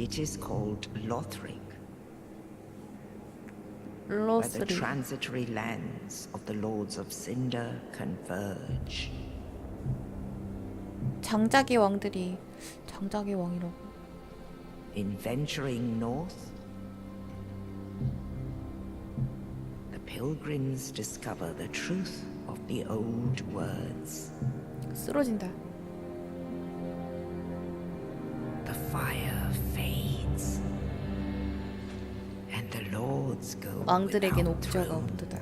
It is called Lothric, where the 로스리. transitory lands of the Lords of Cinder converge. 장작의 왕들이 장작의 왕이라고. In venturing north, the pilgrims discover the truth of the old words. 쓰러진다. The fire 왕들에겐 옥저가 없도다.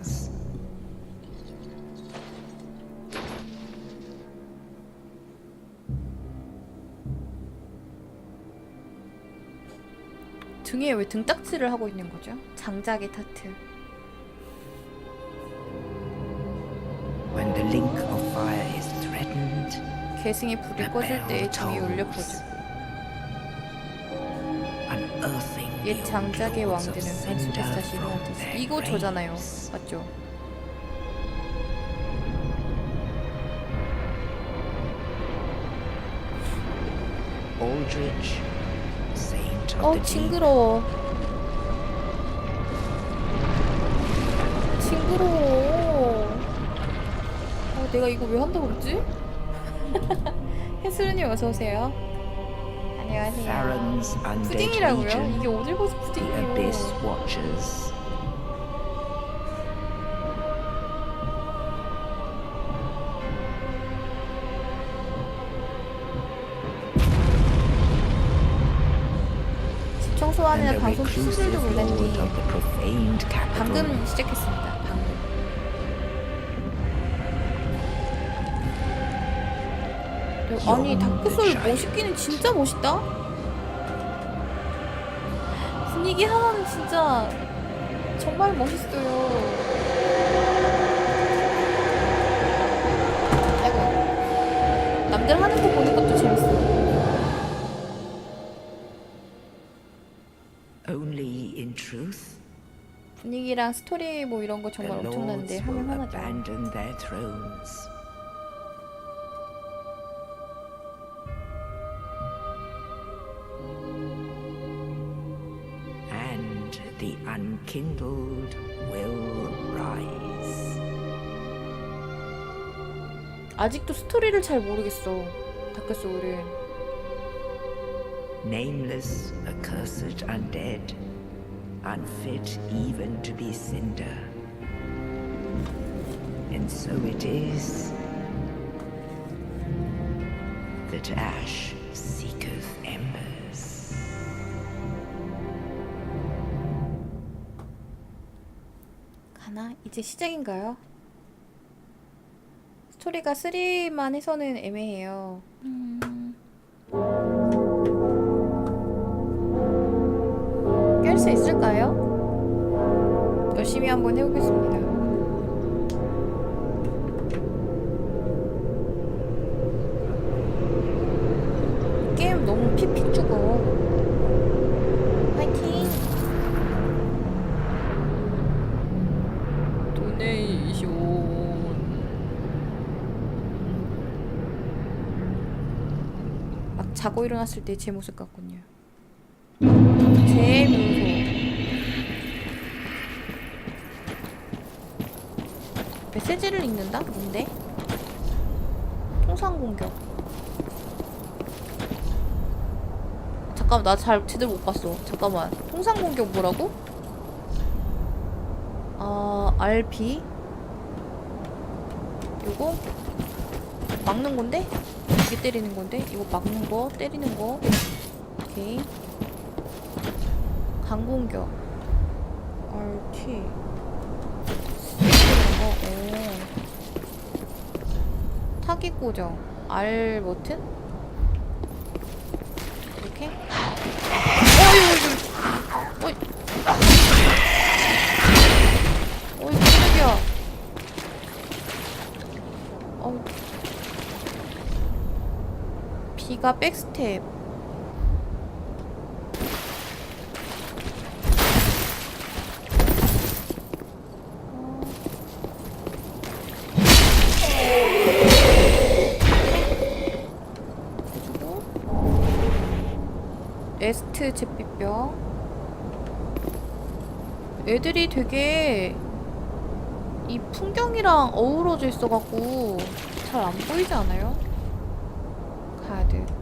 등에 왜 등딱지를 하고 있는 거죠? 장작의 타트. When the link of fire is threatened, 계승이 불이 꺼질 때 등이 울려 퍼지고 옛 장작의 왕들은 from 일어나듯이 their 이거 저잖아요. 맞죠? 어 징그러워. 징그러워. 어, 내가 이거 왜 한다고 그랬지? 혜수르님 어서 오세요. 안녕하세요. 푸딩이라고요? 이게 어딜 the 푸딩이에요? 청소하는 방송 lord 몰랐니? 방금 시작했습니다. 아니 다크솔 멋있기는 진짜 멋있다. 분위기 하나는 진짜 정말 멋있어요. 아이고 남들 하는 거 보는 것도 재밌어. Only in truth, 분위기랑 스토리 뭐 이런 거 정말 엄청난데 하면 하나죠. unkindled will rise. 아직도 스토리를 잘 모르겠어. 다크소울은. Nameless, accursed undead, unfit even to be cinder. And so it is that ash 이제 시작인가요? 스토리가 3만 해서는 애매해요. 음... 자고 일어났을 때 제 모습 같군요 제 모습 메시지를 읽는다? 뭔데? 통상 공격 잠깐만 나 잘 제대로 못 봤어 잠깐만 통상 공격 뭐라고? 어, RP 요거 막는 건데? 이게 때리는 건데? 이거 막는 거, 때리는 거. 오케이. 강공격. RT. 거. 오. 타깃 고정. R 버튼? B가 백스텝. 에스트 잿빛병. 애들이 되게 이 풍경이랑 어우러져 있어갖고 잘 안 보이지 않아요? dude.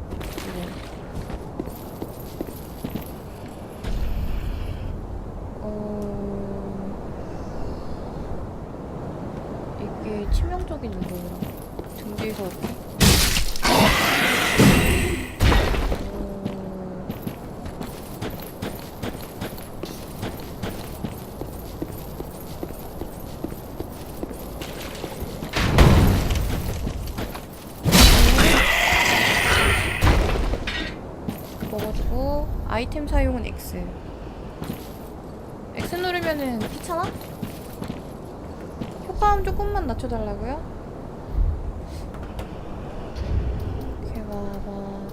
아이템 사용은 X X 누르면은 귀찮아? 효과음 조금만 낮춰달라고요? 개봐봐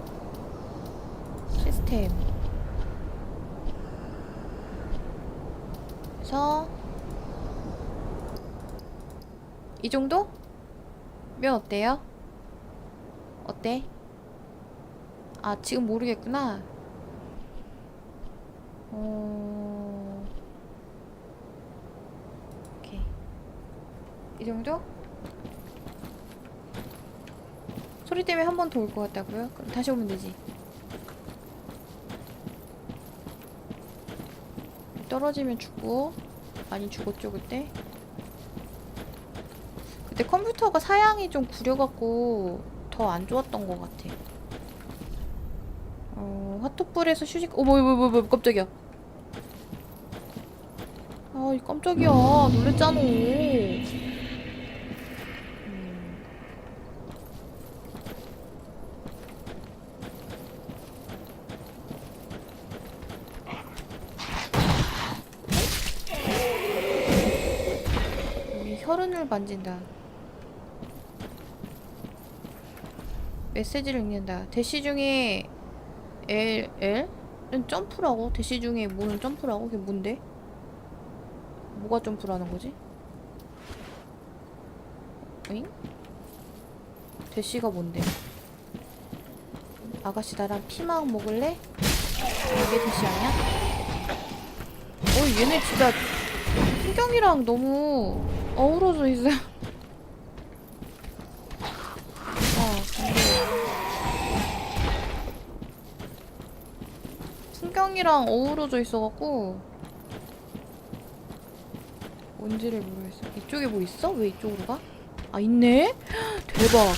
시스템 그래서 이 정도? 면 어때요? 어때? 아 지금 모르겠구나 어... 이 정도? 소리 때문에 한 번 더 올 것 같다고요? 그럼 다시 오면 되지 떨어지면 죽고 많이 죽었죠 그때? 그때 컴퓨터가 사양이 좀 구려갖고 더 안 좋았던 것 같아 어, 핫토불에서 휴식, 어머, 뭐, 뭐, 뭐, 깜짝이야. 아, 이 깜짝이야. 놀랬잖아. 음. 혈흔을 만진다. 메시지를 읽는다. 대시 중에 L, L은 점프라고? 대시 중에 뭐는 점프라고? 그게 뭔데? 뭐가 점프라는 거지? 응? 대시가 뭔데? 아가씨 나랑 피망 먹을래? 이게 대시 아니야? 어 얘네 진짜 풍경이랑 너무 어우러져 있어요 아 근데 풍경이랑 어우러져 있어갖고 뭔지를 모르겠어. 이쪽에 뭐 있어? 왜 이쪽으로 가? 아 있네? 대박.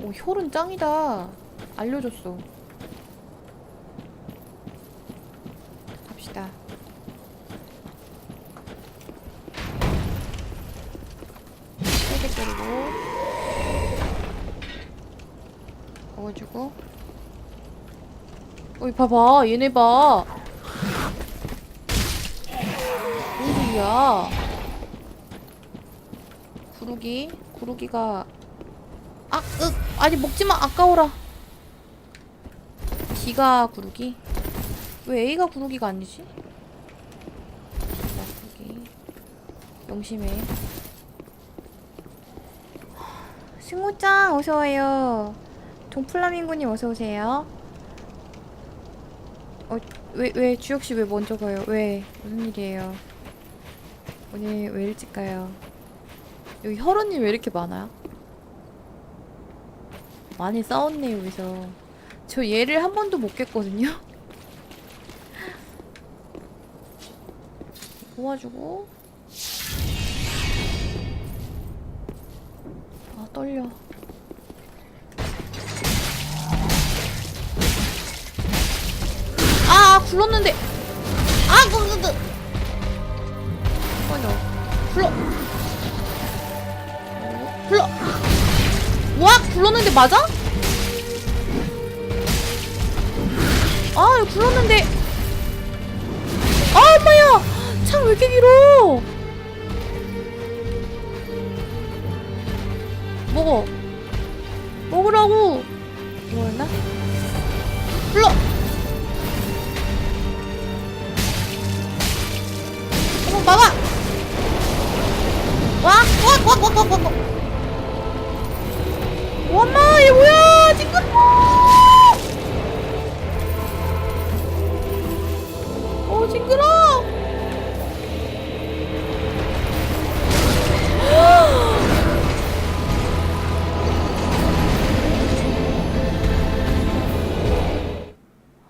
오 혈은 짱이다. 알려줬어. 갑시다. 세개 때리고 먹어주고 어이 봐봐 얘네 봐 구르기 구르기가 아, 으, 아니 먹지마 아까워라 D가 구르기 왜 A가 구르기가 아니지? D가 구르기 명심해 승우짱 어서와요 동플라밍고님 어서오세요 어, 왜, 왜, 주혁씨 왜 먼저 가요? 왜? 무슨 일이에요? 오늘 왜 일찍 가요? 여기 혈원님 왜 이렇게 많아요? 많이 싸웠네, 여기서. 저 얘를 한 번도 못 깼거든요? 모아주고. 아, 떨려. 아, 아, 굴렀는데. 굴러. 굴러. 와, 굴렀는데 맞아? 아, 이거 굴렀는데. 아, 엄마야. 창 왜 이렇게 길어? 먹어. 먹으라고. 이거였나? 굴러. 어머 막아! 와! 와! 와! 와! 와! 와! 엄마 얘 뭐야 지금 뭐? 어 징그러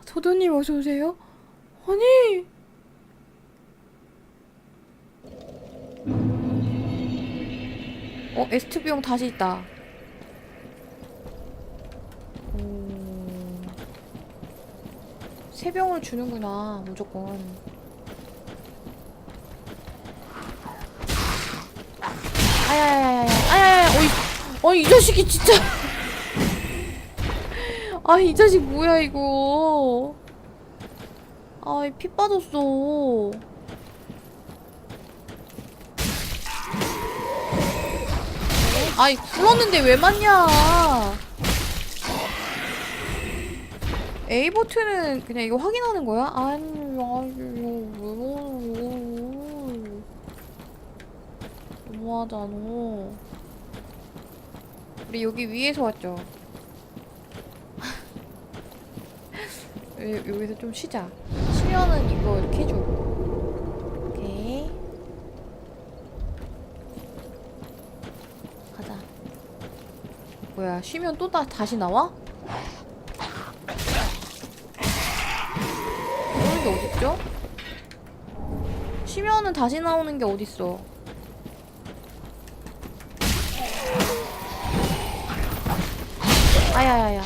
도도님 어서 오세요 아니 어 에스트비용 다시 있다. 오. 세 병을 주는구나 무조건. 아야야야야 아야야야 어이 어이 이 자식이 진짜 아 이 자식 뭐야 이거 아이 피 빠졌어 아이 굴렀는데 왜 맞냐? A 버튼은 그냥 이거 확인하는 거야? 아니 아니 너무하잖아. 우리 여기 위에서 왔죠? 여- 여기서 좀 쉬자. 쉬면은 이거 이렇게 해줘 오케이 가자 뭐야 쉬면 또 다, 다시 나와? 그런 게 어딨죠? 쉬면은 다시 나오는 게 어딨어 아야야야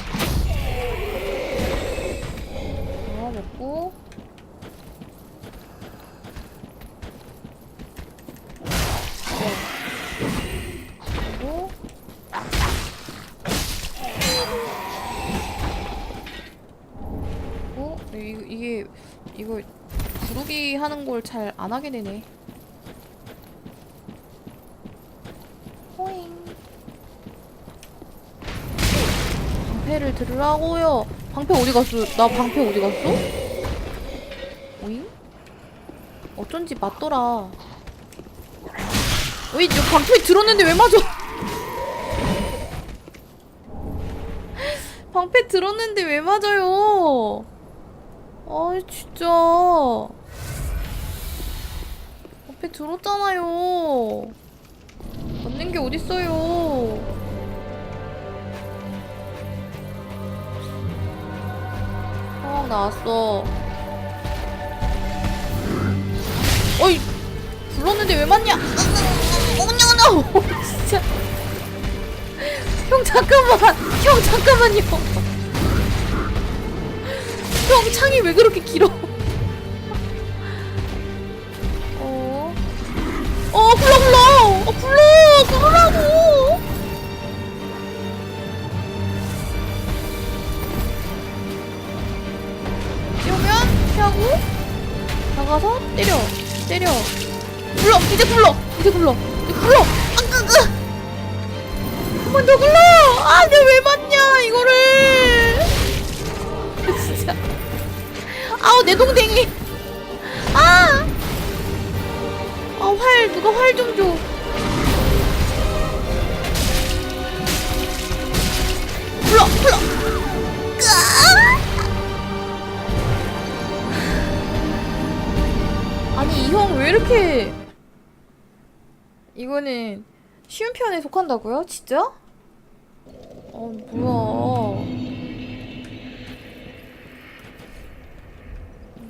어 먹고 네 그리고 어? 이거, 이게 이거 부르기 하는 걸 잘안 하게 되네 호잉 방패를 들으라고요. 방패 어디 갔어? 나 방패 어디 갔어? 오잉? 어쩐지 맞더라. 어이, 저 방패 들었는데 왜 맞아? 방패 들었는데 왜 맞아요? 아, 진짜. 들었잖아요. 맞는 게 어딨어요. 상황 나왔어. 어이, 불렀는데 왜 맞냐? 어머나, 진짜. 형 잠깐만, 형 잠깐만요. 형 창이 왜 그렇게 길어? 어, 이제 불러! 이제 불러 편에 속한다고요? 진짜? 어 뭐야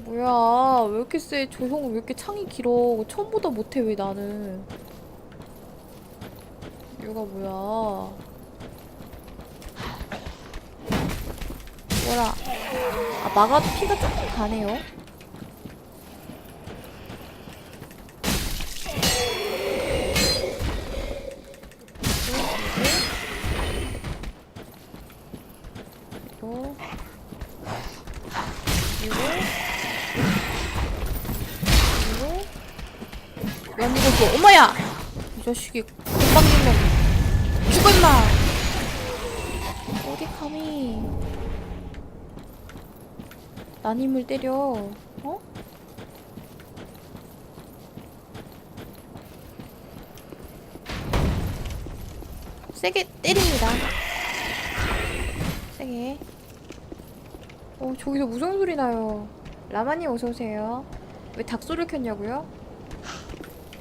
뭐야 왜 이렇게 세? 저 형은 왜 이렇게 창이 길어? 처음보다 못해 왜 나는 이유가 뭐야 뭐라 아 막아도 피가 조금 가네요 그리고 그리고 그리고 난 이거 줘 엄마야 이 자식이 건방진 놈 죽어 임마 어디 감히? 난임을 때려. 어? 세게 때립니다. 세게. 어 저기서 무슨 소리 나요? 라마님 어서오세요. 왜 닭소리를 켰냐고요?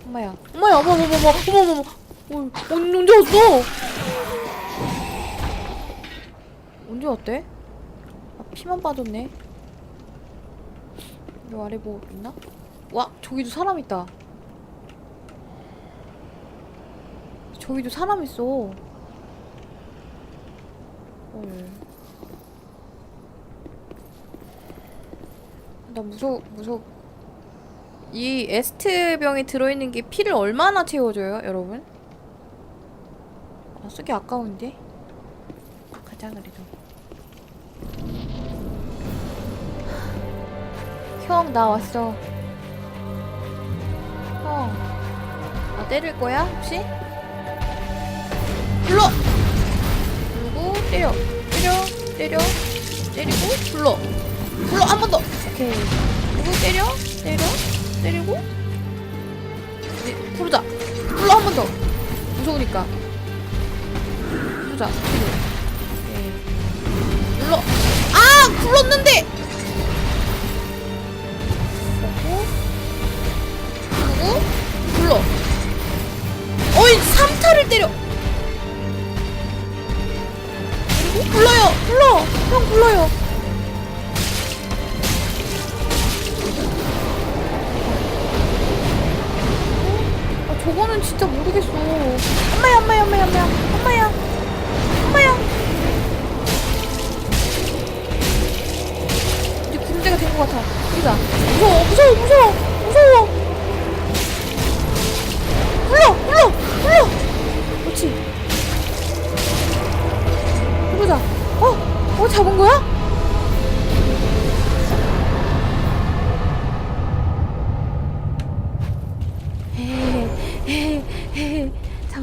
엄마야 엄마야 어머 어머 어머 어머 어머 어머 어, 언제 왔어? 언제 왔대? 아, 피만 빠졌네 요 아래 뭐 있나? 와 저기도 사람 있다. 저기도 사람 있어. 헐. 나 무서 무서. 이 에스트 병에 들어있는 게 피를 얼마나 채워줘요, 여러분? 아, 쓰기 아까운데. 가자 그래도. 형, 나 왔어. 형, 나 때릴 거야 혹시? 불러. 그리고 때려, 때려, 때려, 때리고 불러, 불러 한 번 더. 오케이. 그리고 때려, 때려, 때리고 이제 부르자. 불러 한 번 더. 무서우니까. 부르자. 오케이. 불러. 아, 불렀는데. 그리고 그리고 불러. 어이, 3타를 때려. 그리고 불러요. 불러. 형 불러요. 아, 저거는 진짜 모르겠어. 엄마야, 엄마야, 엄마야, 엄마야, 엄마야, 엄마야. 이제 군대가 된 것 같아. 여기다. 무서워, 무서워, 무서워, 무서워. 불러, 불러, 불러. 그렇지. 해보자. 어, 어, 잡은 거야?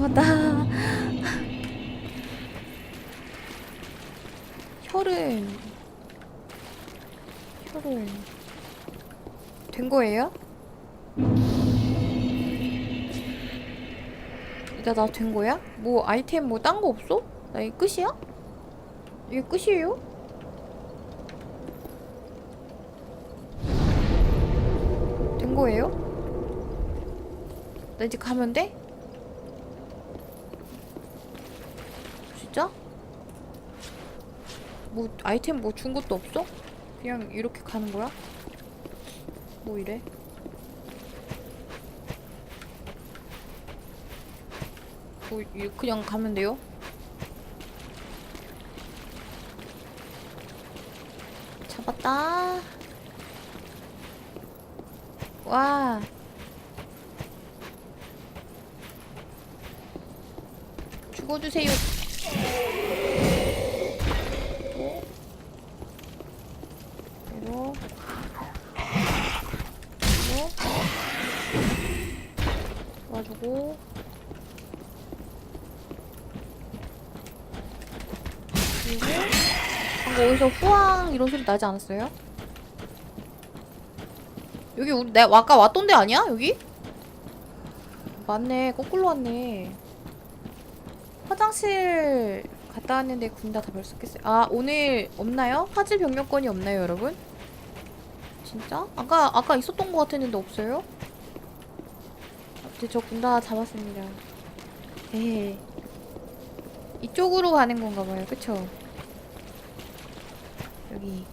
잡았다. 혈은 혈은 된 거예요? 나 나 된 거야? 뭐 아이템 뭐 딴 거 없어? 나 이게 끝이야? 이게 끝이에요? 된 거예요? 나 이제 가면 돼? 진짜? 뭐 아이템 뭐 준 것도 없어? 그냥 이렇게 가는 거야? 뭐 이래? 뭐 이- 그냥 가면 돼요? 잡았다. 와. 죽어주세요. 그리고 그리고 도와주고 어디서 후황 이런 소리 나지 않았어요? 여기 우리 내가 아까 왔던 데 아니야? 여기? 맞네 거꾸로 왔네 화장실 갔다 왔는데 군다 다 벌써 깼어요 아 오늘 없나요? 화질 변경권이 없나요 여러분? 진짜? 아까 아까 있었던 것 같았는데 없어요? 아무튼 저 군다 잡았습니다 에헤 이쪽으로 가는 건가 봐요 그쵸? 여기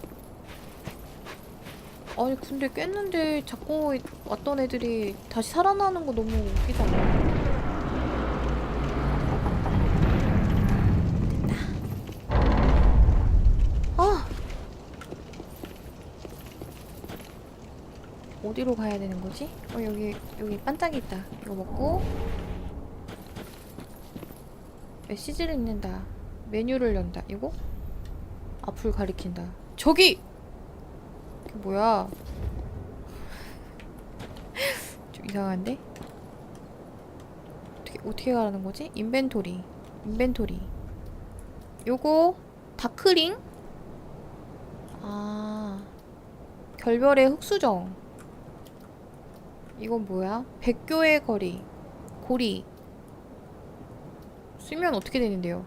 아니 근데 깼는데 자꾸 왔던 애들이 다시 살아나는 거 너무 웃기잖아 됐다 어디로 가야 되는 거지? 어 여기 여기 반짝이 있다 이거 먹고 메시지를 읽는다 메뉴를 연다 이거? 앞을 가리킨다. 저기! 이게 뭐야? 좀 이상한데? 어떻게, 어떻게 가라는 거지? 인벤토리. 인벤토리. 요거, 다크링? 아. 결별의 흑수정. 이건 뭐야? 백교의 거리. 고리. 쓰면 어떻게 되는데요?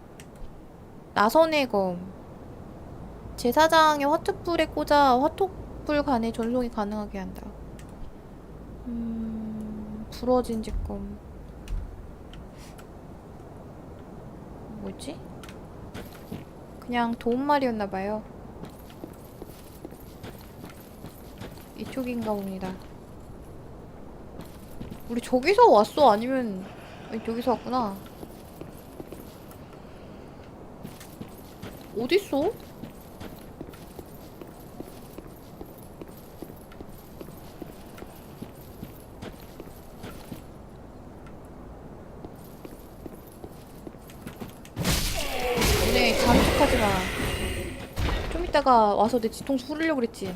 나선의 검. 제사장의 화투불에 꽂아 화톡불 간의 전송이 가능하게 한다. 음, 부러진 직검. 뭐지? 그냥 도움말이었나봐요. 이쪽인가 봅니다. 우리 저기서 왔어? 아니면 아니, 여기서 왔구나. 어딨어? 와서 내 뒤통수 후리려고 그랬지.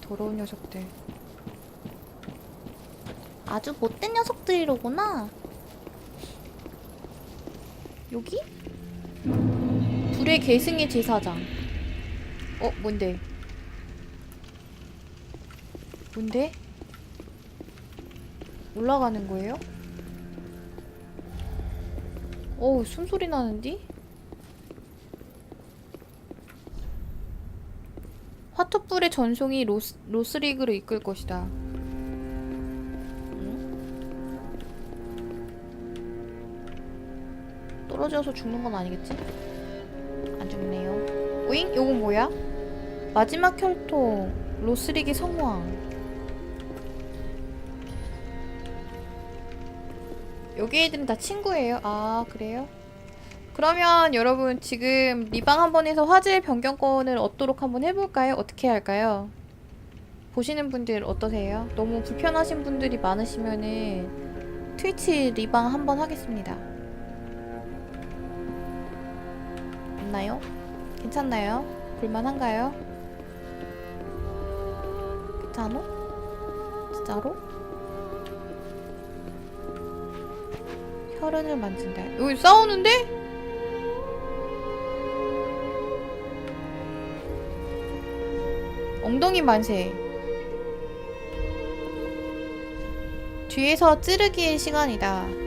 더러운 녀석들. 아주 못된 녀석들이로구나. 여기? 불의 계승의 제사장. 어, 뭔데? 뭔데? 올라가는 거예요? 어우, 숨소리 나는디? 화투불의 전송이 로스, 로스리그를 이끌 것이다. 떨어져서 죽는 건 아니겠지? 안 죽네요. 오잉? 요건 뭐야? 마지막 혈통 로스리기 성왕. 여기 애들은 다 친구예요. 아 그래요? 그러면 여러분 지금 리방 한번 해서 화질 변경권을 얻도록 한번 해볼까요? 어떻게 할까요? 보시는 분들 어떠세요? 너무 불편하신 분들이 많으시면은 트위치 리방 한번 하겠습니다. 없나요? 괜찮나요? 볼만한가요? 괜찮어? 진짜로? 혈흔을 만진다. 여기 싸우는데? 엉덩이 만세. 뒤에서 찌르기의 시간이다.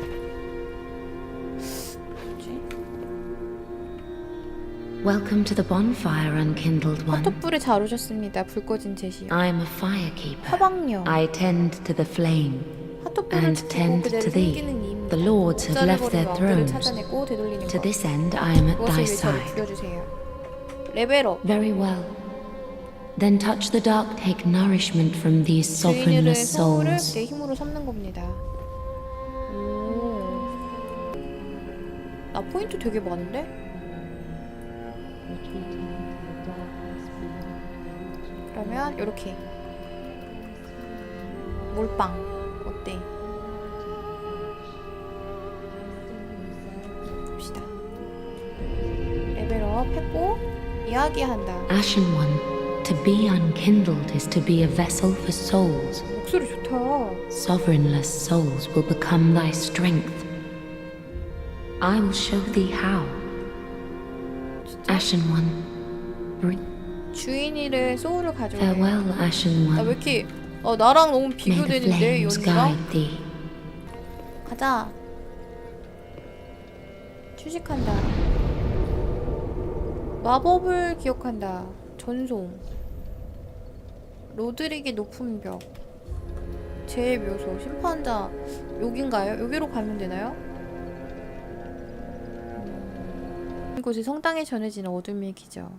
Welcome to the bonfire, unkindled one. 화투불에 잘 오셨습니다. 불 꺼진 제시요. I am a firekeeper. 화방령. I tend to the flame. 화투불을 and 지키고 tend 그대를 to thee. 숨기는 임. The lords have left their 왕들을 thrones. 찾아내고 되돌리는 To 것. this end, I am at 그것을 thy 위해 저를 side. 죽여주세요. 레벨업. Very well. Then touch the dark, take nourishment from these 주인들의 sovereignless 소울을 souls. 내 힘으로 삼는 겁니다. 오. 나 포인트 되게 많은데? 그러면 이렇게 몰빵 어때? 봅시다. 레벨업 했고 이야기한다. Ashen one, to be unkindled is to be a vessel for souls. 목소리 좋다. Sovereignless souls will become thy strength. I will show thee how. Ashen one, bring 주인이를 소울을 가져오네. farewell, Ashen 나왜 one. 이렇게 어 나랑 너무 May the 비교되는데 flames 연기가? guide thee. 가자. 휴식한다. 마법을 기억한다. 전송. 로드릭의 높은 벽. 제 묘소. 심판자. 여긴가요? 여기로 가면 되나요? 곳이 성당에 전해지는 어둠의 기적.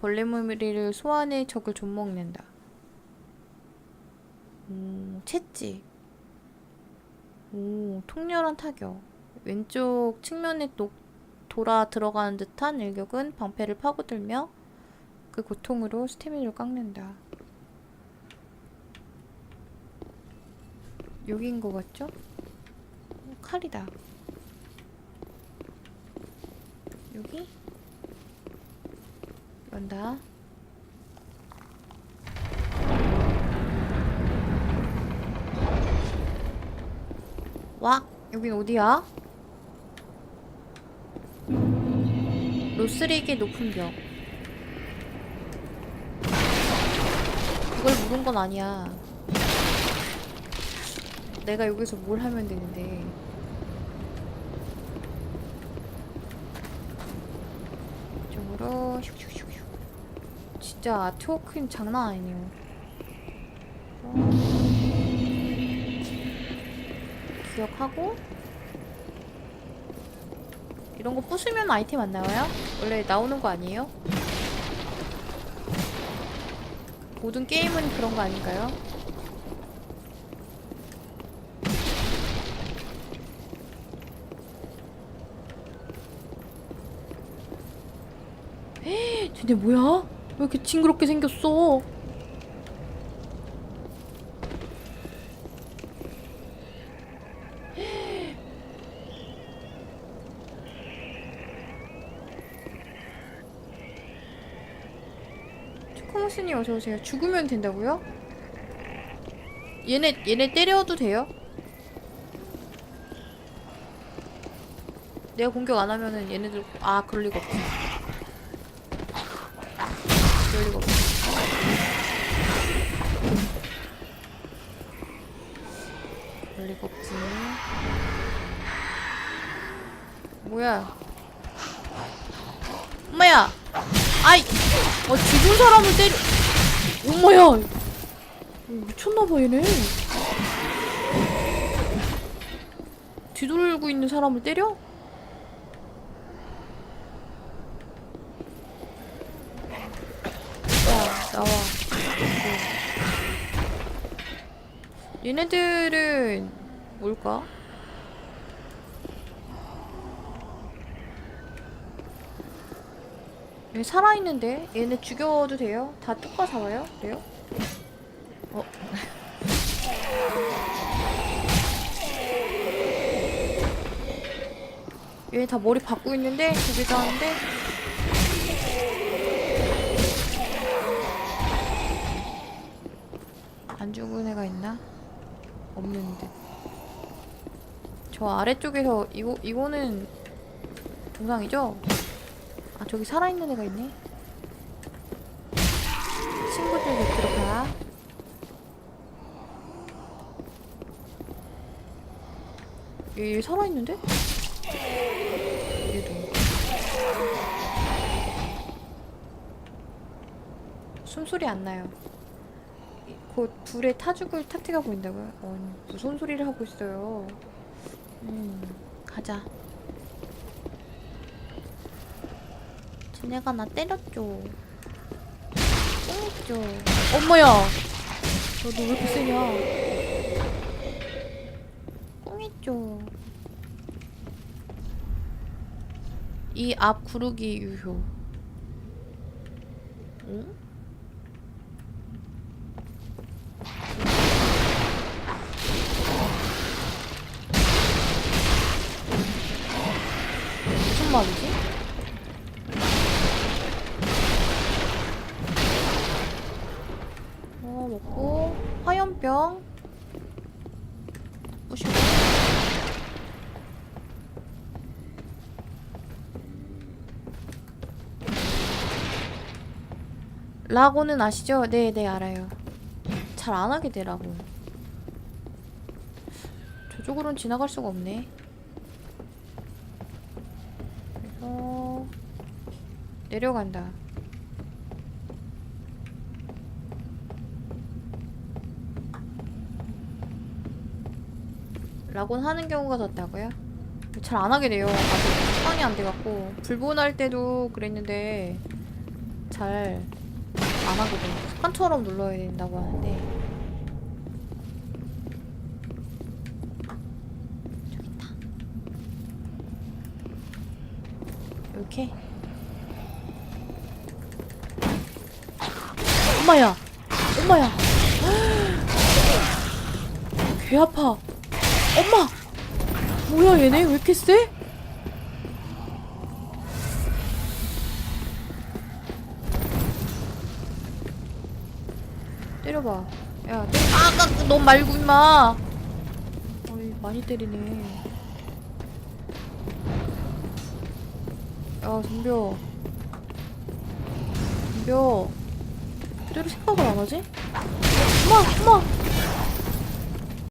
벌레 무리를 소환해 적을 좀먹는다. 음, 채찍. 오, 통렬한 타격. 왼쪽 측면에 또 돌아 들어가는 듯한 일격은 방패를 파고들며 그 고통으로 스태미나를 깎는다. 여기인 것 같죠? 어, 칼이다. 여기? 연다. 와, 여긴 어디야? 로스릭의 높은 벽. 이걸 물은 건 아니야. 내가 여기서 뭘 하면 되는데. 이쪽으로 슉슉슉슉. 진짜 아트워크는 장난 아니네요. 어. 기억하고 이런 거 부수면 아이템 안 나와요? 원래 나오는 거 아니에요? 모든 게임은 그런 거 아닌가요? 헤, 쟤네 뭐야? 왜 이렇게 징그럽게 생겼어? 초코무스님 어서 오세요. 죽으면 된다고요? 얘네 얘네 때려도 돼요? 내가 공격 안 하면은 얘네들 아 그럴 리가 없지. 뭐야? 엄마야! 아이! 어, 죽은 사람을 때려. 엄마야! 어, 미쳤나봐, 얘네. 뒤돌고 있는 사람을 때려? 야, 나와. 어. 얘네들은 뭘까? 얘 살아있는데? 얘네 죽여도 돼요? 다 뚜까 잡아요? 그래요? 어? 얘네 다 머리 박고 있는데? 두개도 하는데? 안 죽은 애가 있나? 없는데 저 아래쪽에서 이거, 이거는 동상이죠? 아 저기 살아있는 애가 있네. 친구들 곁으로 가. 얘, 얘 살아있는데? 얘도. 숨소리 안 나요. 이- 곧 불에 타 죽을 타티가 보인다고요? 어, 무슨 소리를 하고 있어요? 음 가자 쟤네가 나 때렸죠. 때렸죠. 엄마야! 너너 왜 이렇게 세냐? 꽁했죠. 이 앞 구르기 유효. 응? 라고는 아시죠? 네, 네, 알아요. 잘 안 하게 되라고. 저쪽으로는 지나갈 수가 없네. 그래서 내려간다. 라곤 하는 경우가 더 있다고요? 잘 안 하게 돼요. 아직 습관이 안 돼갖고 불본할 때도 그랬는데 잘 안 하거든요. 습관처럼 눌러야 된다고 하는데 저기 있다. 이렇게 엄마야, 엄마야, 개 아파. 엄마! 뭐야 얘네 왜 이렇게 세? 때려봐. 야 때려 아까 너 말고 임마. 어이 많이 때리네. 야 덤벼 덤벼 때릴 생각을 안 하지? 엄마 엄마